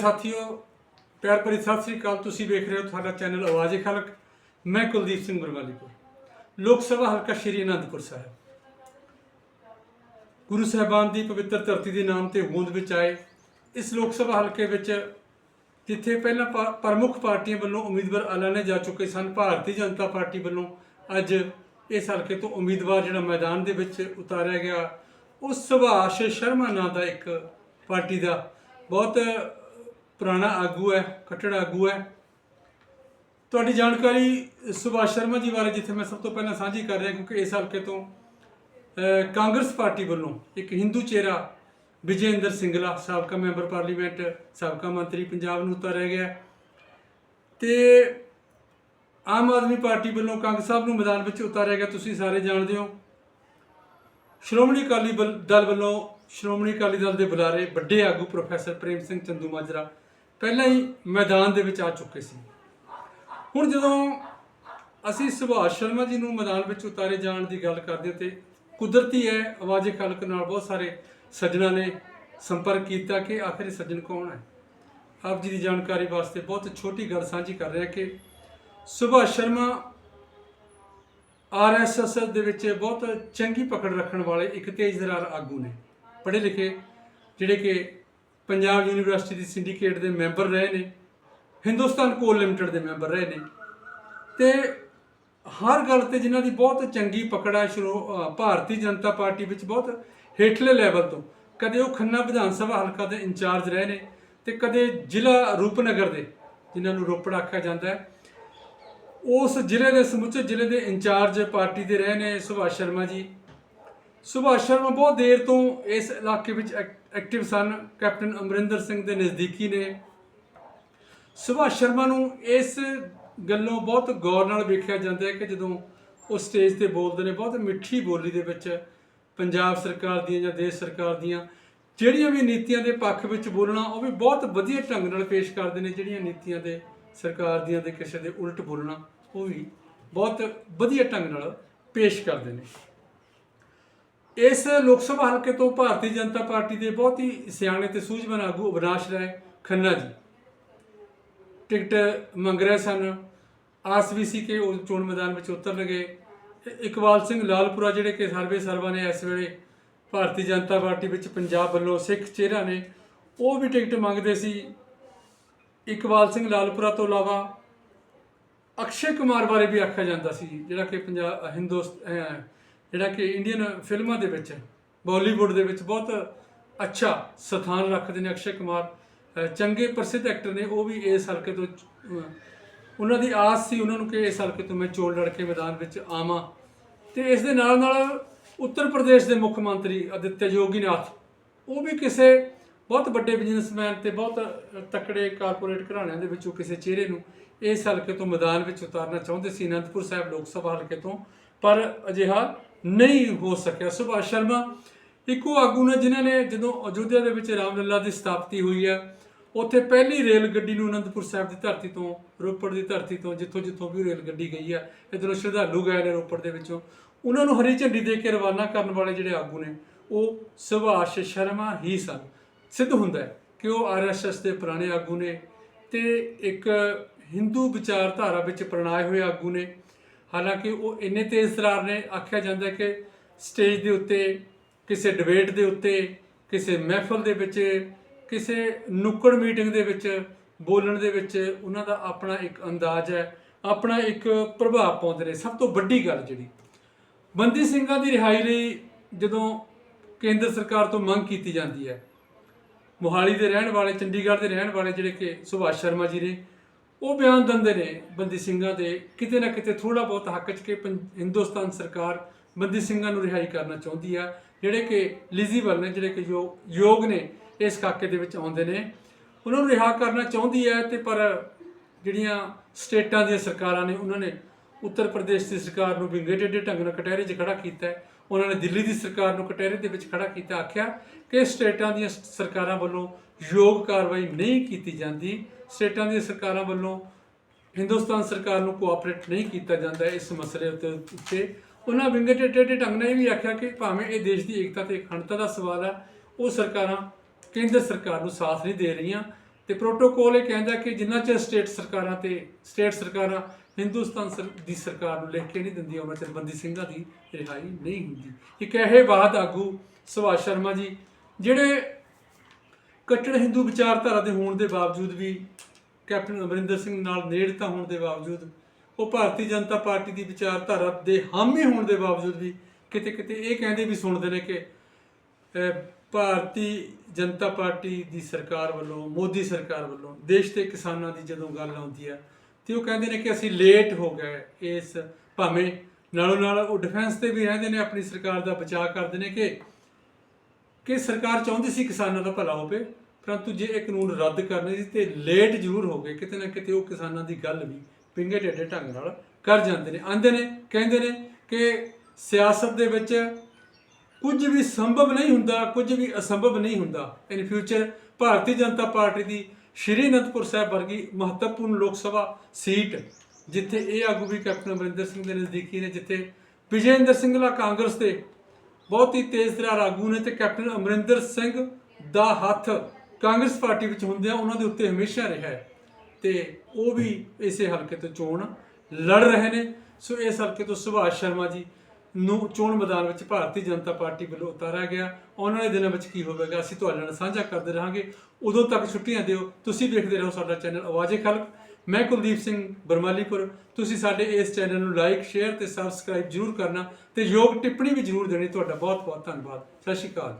ਸਾਥੀਓ, ਪਿਆਰ ਭਰੀ ਸਤਿ ਸ੍ਰੀ ਅਕਾਲ। ਤੁਸੀਂ ਵੇਖ ਰਹੇ ਹੋ ਤੁਹਾਡਾ ਚੈਨਲ ਆਵਾਜ਼ ਖਲਕ। ਮੈਂ ਕੁਲਦੀਪ ਸਿੰਘ ਬਰਵਾਲੀਪੁਰ ਲੋਕ ਸਭਾ ਹਲਕਾ ਸ਼੍ਰੀ ਅਨੰਦਪੁਰ ਸਾਹਿਬ। ਗੁਰੂ ਸਾਹਿਬਾਨ ਦੀ ਪਵਿੱਤਰ ਧਰਤੀ ਦੇ ਨਾਮ ਤੇ ਹੋਂਦ ਵਿੱਚ ਆਏ। ਇਸ ਲੋਕ ਸਭਾ ਹਲਕੇ ਵਿੱਚ ਜਿੱਥੇ ਪਹਿਲਾਂ ਪ੍ਰਮੁੱਖ ਪਾਰਟੀਆਂ ਵੱਲੋਂ ਉਮੀਦਵਾਰ ਐਲਾਨੇ ਜਾ ਚੁੱਕੇ ਸਨ, ਭਾਰਤੀ ਜਨਤਾ ਪਾਰਟੀ ਵੱਲੋਂ ਅੱਜ ਇਸ ਹਲਕੇ ਤੋਂ ਉਮੀਦਵਾਰ ਜਿਹੜਾ ਮੈਦਾਨ ਦੇ ਵਿੱਚ ਉਤਾਰਿਆ ਗਿਆ। ਉਹ ਸੁਭਾਸ਼ ਸ਼ਰਮਾ ਨਾਂ ਦਾ ਇੱਕ ਪਾਰਟੀ ਦਾ ਬਹੁਤ ਪੁਰਾਣਾ ਆਗੂ ਹੈ ਕੱਟੜ ਆਗੂ ਹੈ। ਤੁਹਾਡੀ ਜਾਣਕਾਰੀ ਸੁਭਾਸ਼ ਸ਼ਰਮਾ ਜੀ ਬਾਰੇ ਜਿੱਥੇ ਮੈਂ ਸਭ ਤੋਂ ਪਹਿਲਾਂ ਸਾਂਝੀ ਕਰ ਰਿਹਾ ਕਿਉਂਕਿ ਇਸ ਹਲਕੇ ਤੋਂ ਕਾਂਗਰਸ ਪਾਰਟੀ ਵੱਲੋਂ ਇੱਕ ਹਿੰਦੂ ਚਿਹਰਾ ਵਿਜੇਂਦਰ ਸਿੰਗਲਾ, ਸਾਬਕਾ ਮੈਂਬਰ ਪਾਰਲੀਮੈਂਟ, ਸਾਬਕਾ ਮੰਤਰੀ ਪੰਜਾਬ ਨੂੰ ਉਤਾਰਿਆ ਗਿਆ ਤੇ ਆਮ ਆਦਮੀ ਪਾਰਟੀ ਵੱਲੋਂ ਕੰਗ ਸਾਹਿਬ ਨੂੰ ਮੈਦਾਨ ਵਿੱਚ ਉਤਾਰਿਆ ਗਿਆ, ਤੁਸੀਂ ਸਾਰੇ ਜਾਣਦੇ ਹੋ। ਸ਼੍ਰੋਮਣੀ ਅਕਾਲੀ ਬਲ- ਦਲ ਵੱਲੋਂ ਸ਼੍ਰੋਮਣੀ ਅਕਾਲੀ ਦਲ ਦੇ ਬੁਲਾਰੇ, ਵੱਡੇ ਆਗੂ ਪ੍ਰੋਫੈਸਰ ਪ੍ਰੇਮ ਸਿੰਘ ਚੰਦੂ ਮਾਜਰਾ ਪਹਿਲਾਂ ਹੀ ਮੈਦਾਨ ਦੇ ਵਿੱਚ ਆ ਚੁੱਕੇ ਸੀ। ਹੁਣ ਜਦੋਂ ਅਸੀਂ ਸੁਭਾਸ਼ ਸ਼ਰਮਾ ਜੀ ਨੂੰ ਮੈਦਾਨ ਵਿੱਚ ਉਤਾਰੇ ਜਾਣ ਦੀ ਗੱਲ ਕਰਦੇ ਹਾਂ ਤੇ ਕੁਦਰਤੀ ਹੈ ਆਵਾਜ਼ੇ ਖਲਕ ਨਾਲ ਬਹੁਤ ਸਾਰੇ ਸੱਜਣਾ ਨੇ ਸੰਪਰਕ ਕੀਤਾ ਕਿ ਆਖਰ ਇਹ ਸੱਜਣ ਕੌਣ ਹੈ? ਆਪ ਜੀ ਦੀ ਜਾਣਕਾਰੀ ਵਾਸਤੇ ਬਹੁਤ ਛੋਟੀ ਗੱਲ ਸਾਂਝੀ ਕਰ ਰਿਹਾ ਕਿ ਸੁਭਾਸ਼ ਸ਼ਰਮਾ ਆਰਐਸਐਸ ਦੇ ਵਿੱਚ ਬਹੁਤ ਚੰਗੀ ਪਕੜ ਰੱਖਣ ਵਾਲੇ ਇੱਕ ਤੇਜ਼ ਦਰਾਰ ਆਗੂ ਨੇ। ਪੜ੍ਹੇ ਲਿਖੇ ਜਿਹੜੇ ਕਿ ਪੰਜਾਬ ਯੂਨੀਵਰਸਿਟੀ ਦੀ ਸਿੰਡੀਕੇਟ ਦੇ ਮੈਂਬਰ ਰਹੇ ਨੇ, ਹਿੰਦੁਸਤਾਨ ਕੋਲ ਲਿਮਟਿਡ ਦੇ ਮੈਂਬਰ ਰਹੇ ਨੇ। ਤੇ ਹਰ ਗੱਲ ਤੇ ਜਿਨ੍ਹਾਂ ਦੀ ਬਹੁਤ ਚੰਗੀ ਪਕੜਾ ਹੈ ਸ਼ੁਰੂ ਭਾਰਤੀ ਜਨਤਾ ਪਾਰਟੀ ਵਿੱਚ ਬਹੁਤ ਹੇਠਲੇ ਲੈਵਲ ਤੋਂ। ਕਦੇ ਉਹ ਖੰਨਾ ਵਿਧਾਨ ਸਭਾ ਹਲਕਾ ਦੇ ਇੰਚਾਰਜ ਰਹੇ ਨੇ ਤੇ ਕਦੇ ਜ਼ਿਲ੍ਹਾ ਰੂਪਨਗਰ ਦੇ, ਜਿਨ੍ਹਾਂ ਨੂੰ ਰੋਪੜ ਆਖਿਆ ਜਾਂਦਾ ਹੈ। ਉਸ ਜ਼ਿਲ੍ਹੇ ਦੇ ਸਮੁੱਚੇ ਜ਼ਿਲ੍ਹੇ ਦੇ ਇੰਚਾਰਜ ਪਾਰਟੀ ਦੇ ਰਹੇ ਨੇ ਸੁਭਾਸ਼ ਸ਼ਰਮਾ ਜੀ। ਸੁਭਾਸ਼ ਸ਼ਰਮਾ ਬਹੁਤ ਦੇਰ ਤੋਂ ਇਸ ਇਲਾਕੇ ਵਿੱਚ ਐਕ- ਐਕਟਿਵ ਸਨ। ਕੈਪਟਨ ਅਮਰਿੰਦਰ ਸਿੰਘ ਦੇ ਨਜ਼ਦੀਕੀ ਨੇ। ਸੁਭਾਸ਼ ਸ਼ਰਮਾ ਨੂੰ ਇਸ ਗੱਲੋਂ ਬਹੁਤ ਗੌਰ ਨਾਲ ਵੇਖਿਆ ਜਾਂਦਾ ਹੈ ਕਿ ਜਦੋਂ ਉਹ ਸਟੇਜ ਤੇ ਬੋਲਦੇ ਨੇ, ਬਹੁਤ ਮਿੱਠੀ ਬੋਲੀ ਦੇ ਵਿੱਚ ਪੰਜਾਬ ਸਰਕਾਰ ਦੀਆਂ ਜਾਂ ਦੇਸ਼ ਸਰਕਾਰ ਦੀਆਂ ਜਿਹੜੀਆਂ ਵੀ ਨੀਤੀਆਂ ਦੇ ਪੱਖ ਵਿੱਚ ਬੋਲਣਾ, ਉਹ ਵੀ ਬਹੁਤ ਵਧੀਆ ਢੰਗ ਨਾਲ ਪੇਸ਼ ਕਰਦੇ ਨੇ। ਜਿਹੜੀਆਂ ਨੀਤੀਆਂ ਦੇ ਸਰਕਾਰ ਦੀਆਂ ਦੇ ਕਿਸੇ ਦੇ ਉਲਟ ਬੋਲਣਾ, ਉਹ ਵੀ ਬਹੁਤ ਵਧੀਆ ਢੰਗ ਨਾਲ ਪੇਸ਼ ਕਰਦੇ ਨੇ। ਇਸ ਲੋਕ ਸਭਾ ਹਲਕੇ ਤੋਂ ਭਾਰਤੀ ਜਨਤਾ ਪਾਰਟੀ ਦੇ ਬਹੁਤ ਹੀ ਸਿਆਣੇ ਤੇ ਸੂਝਵਾਨ ਆਗੂ ਅਵਿਨਾਸ਼ ਰਾਏ ਖੰਨਾ ਜੀ। ਟਿਕਟ ਮੰਗ ਰਹੇ ਸਨ। ਆਸ ਵੀ ਸੀ ਕਿ ਉਹ ਚੋਣ ਮੈਦਾਨ ਵਿੱਚ ਉਤਰਨ ਗਏ। ਇਕਬਾਲ ਸਿੰਘ ਲਾਲਪੁਰਾ ਜਿਹੜੇ ਕਿ ਸਰਵੇ ਸਰਵਾ ਨੇ ਇਸ ਵੇਲੇ ਭਾਰਤੀ ਜਨਤਾ ਪਾਰਟੀ ਵਿੱਚ ਪੰਜਾਬ ਵੱਲੋਂ ਸਿੱਖ ਚਿਹਰਾ ਨੇ, ਉਹ ਵੀ ਟਿਕਟ ਮੰਗਦੇ ਸੀ। ਇਕਬਾਲ ਸਿੰਘ ਲਾਲਪੁਰਾ ਤੋਂ ਇਲਾਵਾ ਅਕਸ਼ੇ ਕੁਮਾਰ ਬਾਰੇ ਵੀ ਆਖਿਆ ਜਾਂਦਾ ਸੀ, ਜਿਹੜਾ ਕਿ ਪੰਜਾਬ ਹਿੰਦੁਸਤ ਜਿਹੜਾ ਕਿ ਇੰਡੀਅਨ ਫਿਲਮਾਂ ਦੇ ਵਿੱਚ ਬਾਲੀਵੁੱਡ ਦੇ ਵਿੱਚ ਬਹੁਤ ਅੱਛਾ ਸਥਾਨ ਰੱਖਦੇ ਨੇ ਅਕਸ਼ੇ ਕੁਮਾਰ। ਚੰਗੇ ਪ੍ਰਸਿੱਧ ਐਕਟਰ ਨੇ, ਉਹ ਵੀ ਇਸ ਹਲਕੇ ਤੋਂ ਉਹਨਾਂ ਦੀ ਆਸ ਸੀ ਉਹਨਾਂ ਨੂੰ ਕਿ ਇਸ ਹਲਕੇ ਤੋਂ ਮੈਂ ਚੋਣ ਲੜ ਕੇ ਮੈਦਾਨ ਵਿੱਚ ਆਵਾਂ। ਤੇ ਇਸ ਦੇ ਨਾਲ ਨਾਲ ਉੱਤਰ ਪ੍ਰਦੇਸ਼ ਦੇ ਮੁੱਖ ਮੰਤਰੀ ਅਦਿੱਤਿਆ ਯੋਗੀਨਾਥ ਉਹ ਵੀ ਕਿਸੇ ਬਹੁਤ ਵੱਡੇ ਬਿਜ਼ਨਸਮੈਨ ਤੇ ਬਹੁਤ ਤਕੜੇ ਕਾਰਪੋਰੇਟ ਘਰਾਣਿਆਂ ਦੇ ਵਿੱਚੋਂ ਕਿਸੇ ਚਿਹਰੇ ਨੂੰ ਇਸ ਹਲਕੇ ਤੋਂ ਮੈਦਾਨ ਵਿੱਚ ਉਤਾਰਨਾ ਚਾਹੁੰਦੇ ਸੀ। ਅਨੰਦਪੁਰ ਸਾਹਿਬ ਲੋਕ ਸਭਾ ਹਲਕੇ ਤੋਂ। ਪਰ ਅਜਿਹਾ ਨਹੀਂ ਹੋ ਸਕਿਆ। ਸੁਭਾਸ਼ ਸ਼ਰਮਾ, ਇੱਕੋ ਆਗੂ ਨੇ ਜਿਨ੍ਹਾਂ ਨੇ ਜਦੋਂ ਅਯੁੱਧਿਆ ਦੇ ਵਿੱਚ ਰਾਮਲੱਲਾ ਦੀ ਸਥਾਪਤੀ ਹੋਈ ਹੈ, ਉੱਥੇ ਪਹਿਲੀ ਰੇਲ ਗੱਡੀ ਨੂੰ ਅਨੰਦਪੁਰ ਸਾਹਿਬ ਦੀ ਧਰਤੀ ਤੋਂ, ਰੋਪੜ ਦੀ ਧਰਤੀ ਤੋਂ, ਜਿੱਥੋਂ ਜਿੱਥੋਂ ਵੀ ਰੇਲ ਗੱਡੀ ਗਈ ਹੈ, ਇੱਧਰੋਂ ਸ਼ਰਧਾਲੂ ਗਏ ਨੇ ਰੋਪੜ ਦੇ ਵਿੱਚੋਂ। ਉਹਨਾਂ ਨੂੰ ਹਰੀ ਝੰਡੀ ਦੇ ਕੇ ਰਵਾਨਾ ਕਰਨ ਵਾਲੇ ਜਿਹੜੇ ਆਗੂ ਨੇ, ਉਹ ਸੁਭਾਸ਼ ਸ਼ਰਮਾ ਹੀ ਸਨ। ਸਿੱਧ ਹੁੰਦਾ ਹੈ ਕਿ ਉਹ ਆਰਐਸਐਸ ਦੇ ਪੁਰਾਣੇ ਆਗੂ ਨੇ ਤੇ ਇੱਕ ਹਿੰਦੂ ਵਿਚਾਰਧਾਰਾ ਵਿੱਚ ਪ੍ਰਣਾਏ ਹੋਏ ਆਗੂ ਨੇ। ਹਾਲਾਂਕਿ ਉਹ ਇੰਨੇ ਤੇਜ਼ ਤਰਾਰ ਨੇ, ਆਖਿਆ ਜਾਂਦਾ ਕਿ ਸਟੇਜ ਦੇ ਉੱਤੇ, ਕਿਸੇ ਡਿਬੇਟ ਦੇ ਉੱਤੇ, ਕਿਸੇ ਮਹਿਫਲ ਦੇ ਵਿੱਚ, ਕਿਸੇ ਨੁੱਕੜ ਮੀਟਿੰਗ ਦੇ ਵਿੱਚ, ਬੋਲਣ ਦੇ ਵਿੱਚ ਉਹਨਾਂ ਦਾ ਆਪਣਾ ਇੱਕ ਅੰਦਾਜ਼ ਹੈ, ਆਪਣਾ ਇੱਕ ਪ੍ਰਭਾਵ ਪਾਉਂਦੇ ਨੇ। ਸਭ ਤੋਂ ਵੱਡੀ ਗੱਲ ਜਿਹੜੀ, ਬੰਦੀ ਸਿੰਘਾਂ ਦੀ ਰਿਹਾਈ ਲਈ ਜਦੋਂ ਕੇਂਦਰ ਸਰਕਾਰ ਤੋਂ ਮੰਗ ਕੀਤੀ ਜਾਂਦੀ ਹੈ, ਮੋਹਾਲੀ ਦੇ ਰਹਿਣ ਵਾਲੇ, ਚੰਡੀਗੜ੍ਹ ਦੇ ਰਹਿਣ ਵਾਲੇ ਜਿਹੜੇ ਕਿ ਸੁਭਾਸ਼ ਸ਼ਰਮਾ ਜੀ ਨੇ ਉਹ ਬਿਆਨ ਦਿੰਦੇ ਨੇ ਬੰਦੀ ਸਿੰਘਾਂ ਦੇ, ਕਿਤੇ ਨਾ ਕਿਤੇ ਥੋੜਾ ਬਹੁਤ ਹੱਕ 'ਚ ਕਿ ਪੰ- ਹਿੰਦੁਸਤਾਨ ਸਰਕਾਰ ਬੰਦੀ ਸਿੰਘਾਂ ਨੂੰ ਰਿਹਾਈ ਕਰਨਾ ਚਾਹੁੰਦੀ ਆ। ਜਿਹੜੇ ਕਿ ਲਿਜੀਬਲ ਨੇ, ਜਿਹੜੇ ਕਿ ਯੋ- ਯੋਗ ਨੇ, ਇਸ ਕਾਕੇ ਦੇ ਵਿੱਚ ਆਉਂਦੇ ਨੇ। ਉਹਨਾਂ ਨੂੰ ਰਿਹਾ ਕਰਨਾ ਚਾਹੁੰਦੀ ਹੈ ਤੇ ਪਰ ਜਿਹੜੀਆਂ ਸਟੇਟਾਂ ਦੀਆਂ ਸਰਕਾਰਾਂ ਨੇ, ਉਹਨਾਂ ਨੇ ਉੱਤਰ ਪ੍ਰਦੇਸ਼ ਦੀ ਸਰਕਾਰ ਨੂੰ ਵਿੰਗੇ ਟੇਢੇ ਢੰਗ ਨਾਲ ਕਟਹਿਰੇ 'ਚ ਖੜਾ ਕੀਤਾ ਉਹਨਾਂ ਨੇ ਦਿੱਲੀ ਦੀ ਸਰਕਾਰ ਨੂੰ ਕਟਹਿਰੇ ਦੇ ਵਿੱਚ ਖੜਾ ਕੀਤਾ, ਆਖਿਆ ਕਿ ਸਟੇਟਾਂ ਦੀਆਂ ਸਰਕਾਰਾਂ ਵੱਲੋਂ ਯੋਗ ਕਾਰਵਾਈ ਨਹੀਂ ਕੀਤੀ ਜਾਂਦੀ। ਸਟੇਟਾਂ ਦੀਆਂ ਸਰਕਾਰਾਂ ਵੱਲੋਂ ਹਿੰਦੁਸਤਾਨ ਸਰਕਾਰ ਨੂੰ ਕੋਆਪਰੇਟ ਨਹੀਂ ਕੀਤਾ ਜਾਂਦਾ ਇਸ ਮਸਲੇ ਉੱਤੇ ਉਹਨਾਂ ਵਿੰਗੇ ਟੇਢੇ ਢੰਗ ਨਾਲ ਇਹ ਵੀ ਆਖਿਆ ਕਿ ਭਾਵੇਂ ਇਹ ਦੇਸ਼ ਦੀ ਏਕਤਾ ਤੇ ਅਖੰਡਤਾ ਦਾ ਸਵਾਲ ਹੈ, ਉਹ ਸਰਕਾਰਾਂ, ਕੇਂਦਰ ਸਰਕਾਰ ਨੂੰ ਸਾਥ ਨਹੀਂ ਦੇ ਰਹੀਆਂ। ਤੇ ਪ੍ਰੋਟੋਕੋਲ ਇਹ ਕਹਿੰਦਾ ਕਿ ਜਿੰਨਾ ਚਿਰ ਸਟੇਟ ਸਰਕਾਰਾਂ ਤੇ ਸਟੇਟ ਸਰਕਾਰਾਂ ਹਿੰਦੁਸਤਾਨ ਸਰ- ਦੀ ਸਰਕਾਰ ਨੂੰ ਲਿਖ ਕੇ ਨਹੀਂ ਦਿੰਦੀ ਉਹਨਾਂ ਚਿਰ ਬੰਦੀ ਸਿੰਘਾਂ ਦੀ ਰਿਹਾਈ ਨਹੀਂ ਹੁੰਦੀ। ਇੱਕ ਇਹ ਬਾਤ ਆਗੂ ਸੁਭਾਸ਼ ਸ਼ਰਮਾ ਜੀ, ਜਿਹੜੇ ਕੱਟੜ ਹਿੰਦੂ ਵਿਚਾਰਧਾਰਾ ਦੇ ਹੋਣ ਦੇ ਬਾਵਜੂਦ ਵੀ ਕੈਪਟਨ ਅਮਰਿੰਦਰ ਸਿੰਘ ਨਾਲ ਨੇੜਤਾ ਹੋਣ ਦੇ ਬਾਵਜੂਦ, ਉਹ ਭਾਰਤੀ ਜਨਤਾ ਪਾਰਟੀ ਦੀ ਵਿਚਾਰਧਾਰਾ ਦੇ ਹਾਮੀ ਹੋਣ ਦੇ ਬਾਵਜੂਦ ਵੀ ਕਿਤੇ ਕਿਤੇ ਇਹ ਕਹਿੰਦੇ ਵੀ ਸੁਣਦੇ ਨੇ ਕਿ ਭਾਰਤੀ ਜਨਤਾ ਪਾਰਟੀ ਦੀ ਸਰਕਾਰ ਵੱਲੋਂ, ਮੋਦੀ ਸਰਕਾਰ ਵੱਲੋਂ, ਦੇਸ਼ ਦੇ ਕਿਸਾਨਾਂ ਦੀ ਜਦੋਂ ਗੱਲ ਆਉਂਦੀ ਹੈ, ਤੇ ਉਹ ਕਹਿੰਦੇ ਨੇ ਕਿ ਅਸੀਂ ਲੇਟ ਹੋ ਗਏ, ਇਸ ਭਾਵੇਂ ਨਾਲੋਂ ਨਾਲ ਉਹ ਡਿਫੈਂਸ ਤੇ ਵੀ ਰਹਿੰਦੇ ਨੇ, ਆਪਣੀ ਸਰਕਾਰ ਦਾ ਬਚਾਅ ਕਰਦੇ ਨੇ ਕਿ ਕਿ ਸਰਕਾਰ ਚਾਹੁੰਦੀ ਸੀ ਕਿਸਾਨਾਂ ਦਾ ਭਲਾ ਹੋਵੇ, ਪਰੰਤੂ ਜੇ ਇਹ ਕਾਨੂੰਨ ਰੱਦ ਕਰਨੇ ਸੀ ਤੇ ਲੇਟ ਜ਼ਰੂਰ ਹੋ ਗਏ, ਕਿਤੇ ਨਾ ਕਿਤੇ ਉਹ ਕਿਸਾਨਾਂ ਦੀ ਗੱਲ ਵੀ ਪਿੰਗੇ ਢੇਡੇ ਢੰਗ ਨਾਲ ਕਰ ਜਾਂਦੇ ਨੇ। ਆਂਦੇ ਨੇ, ਕਹਿੰਦੇ ਨੇ ਕਿ ਸਿਆਸਤ ਦੇ ਵਿੱਚ ਕੁਝ ਵੀ ਸੰਭਵ ਨਹੀਂ ਹੁੰਦਾ, ਕੁਝ ਵੀ ਅਸੰਭਵ ਨਹੀਂ ਹੁੰਦਾ। In future Bharatiya Janata party ਦੀ ਸ਼੍ਰੀ ਅਨੰਦਪੁਰ ਸਾਹਿਬ ਵਰਗੀ ਮਹੱਤਵਪੂਰਨ ਲੋਕ ਸਭਾ ਸੀਟ, ਜਿੱਥੇ ਇਹ ਆਗੂ ਵੀ ਕੈਪਟਨ ਅਮਰਿੰਦਰ ਸਿੰਘ ਦੇ ਨਜ਼ਦੀਕੀ ਨੇ, ਜਿੱਥੇ ਵਿਜੇਂਦਰ ਸਿੰਘਲਾ ਕਾਂਗਰਸ ਦੇ ਬਹੁਤ ਹੀ ਤੇਜ਼ ਤਰਾਰ ਆਗੂ ਨੇ ਤੇ ਕੈਪਟਨ ਅਮਰਿੰਦਰ ਸਿੰਘ ਦਾ ਹੱਥ ਕਾਂਗਰਸ ਪਾਰਟੀ ਵਿੱਚ ਹੁੰਦਿਆਂ ਉਹਨਾਂ ਦੇ ਉੱਤੇ ਹਮੇਸ਼ਾ ਰਿਹਾ ਹੈ। ਤੇ ਉਹ ਵੀ ਇਸੇ ਹਲਕੇ ਤੋਂ ਚੋਣ ਲੜ ਰਹੇ ਨੇ। ਸੋ ਇਸ ਹਲਕੇ ਤੋਂ ਸੁਭਾਸ਼ ਸ਼ਰਮਾ ਜੀ ਨੂੰ ਚੋਣ ਮੈਦਾਨ ਵਿੱਚ ਭਾਰਤੀ ਜਨਤਾ ਪਾਰਟੀ ਵੱਲੋਂ ਉਤਾਰਿਆ ਗਿਆ। ਆਉਣ ਵਾਲੇ ਦਿਨਾਂ ਵਿੱਚ ਕੀ ਹੋਵੇਗਾ, ਅਸੀਂ ਤੁਹਾਡੇ ਨਾਲ ਸਾਂਝਾ ਕਰਦੇ ਰਹਾਂਗੇ। ਉਦੋਂ ਤੱਕ ਛੁੱਟੀਆਂ ਦਿਓ। ਤੁਸੀਂ ਵੇਖਦੇ ਰਹੋ ਸਾਡਾ ਚੈਨਲ ਆਵਾਜ਼ੇ ਖਲਕ। ਮੈਂ ਕੁਲਦੀਪ ਸਿੰਘ ਬਰਮਾਲੀਪੁਰ। ਤੁਸੀਂ ਸਾਡੇ ਇਸ ਚੈਨਲ ਨੂੰ ਲਾਈਕ ਸ਼ੇਅਰ ਤੇ ਸਬਸਕ੍ਰਾਈਬ ਜਰੂਰ ਕਰਨਾ ਤੇ ਯੋਗ ਟਿੱਪਣੀ ਵੀ ਜਰੂਰ ਦੇਣੀ। ਤੁਹਾਡਾ ਬਹੁਤ ਬਹੁਤ ਧੰਨਵਾਦ। ਸਤਿ ਸ਼੍ਰੀ ਅਕਾਲ।